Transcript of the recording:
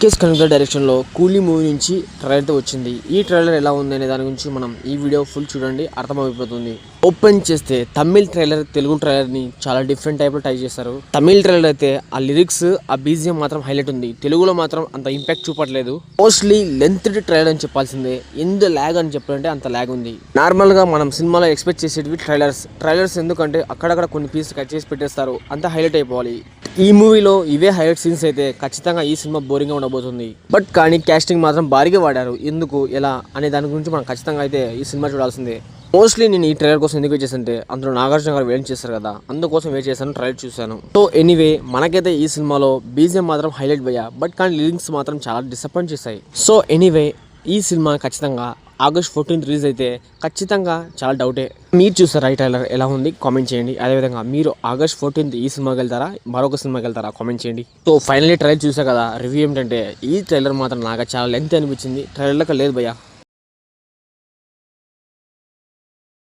Case కనుక డైరెక్షన్లో కూలీ మూవీ నుంచి ట్రైలర్ అయితే వచ్చింది. ఈ ట్రైలర్ ఎలా ఉంది అనే దాని గురించి మనం ఈ వీడియో ఫుల్ చూడండి అర్థమైపోతుంది ఓపెన్ చేస్తే తమిళ్ ట్రైలర్ తెలుగు ట్రైలర్ని చాలా డిఫరెంట్ టైప్ ట్రై చేస్తారు. తమిళ్ ట్రైలర్ అయితే ఆ లిరిక్స్ ఆ బీజియం మాత్రం హైలైట్ ఉంది. తెలుగులో మాత్రం అంత ఇంపాక్ట్ చూపట్లేదు. మోస్ట్లీ లెంత్ ట్రైలర్ అని చెప్పాల్సిందే. ఎందు ల్యాగ్ అని చెప్పాలంటే అంత ల్యాగ్ ఉంది. నార్మల్గా మనం సినిమాలో ఎక్స్పెక్ట్ చేసేటివి ట్రైలర్స్ ట్రైలర్స్ ఎందుకంటే అక్కడక్కడ కొన్ని పీస్ కట్ చేసి పెట్టేస్తారు. అంత హైలైట్ అయిపోవాలి. ఈ మూవీలో ఇవే హైలైట్ సీన్స్ అయితే ఖచ్చితంగా ఈ సినిమా బోరింగ్గా ఉండబోతుంది. బట్ కానీ క్యాస్టింగ్ మాత్రం భారీగా వాడారు. ఎందుకు ఎలా అనే దాని గురించి మనం ఖచ్చితంగా అయితే ఈ సినిమా చూడాల్సిందే. మోస్ట్లీ నేను ఈ ట్రైలర్ కోసం ఎందుకు వచ్చేసంటే అందులో నాగార్జున గారు వెయిట్ చేస్తారు కదా. అందుకోసం వెయిట్ చేశాను ట్రైలర్ చూశాను. సో ఎనీవే మనకైతే ఈ సినిమాలో బీజిఎం మాత్రం హైలైట్ పోయా. బట్ కానీ లిరిక్స్ మాత్రం చాలా డిసప్పాయింట్ చేశాయి. సో ఎనీవే ఈ సినిమా ఖచ్చితంగా ఆగస్ట్ ఫోర్టీన్త్ రిలీజ్ అయితే ఖచ్చితంగా చాలా డౌటే. మీరు చూసారా ఈ ట్రైలర్ ఎలా ఉంది? కామెంట్ చేయండి. అదేవిధంగా మీరు ఆగస్ట్ ఫోర్టీన్త్ ఈ సినిమాకి వెళ్తారా? మరొక సినిమాకి వెళ్తారా? కామెంట్ చేయండి. సో ఫైనల్లీ ట్రైలర్ చూసా కదా రివ్యూ ఏంటంటే ఈ ట్రైలర్ మాత్రం నాకు చాలా లెంత్ అనిపించింది. ట్రైలర్కి లేదు భయ్యా.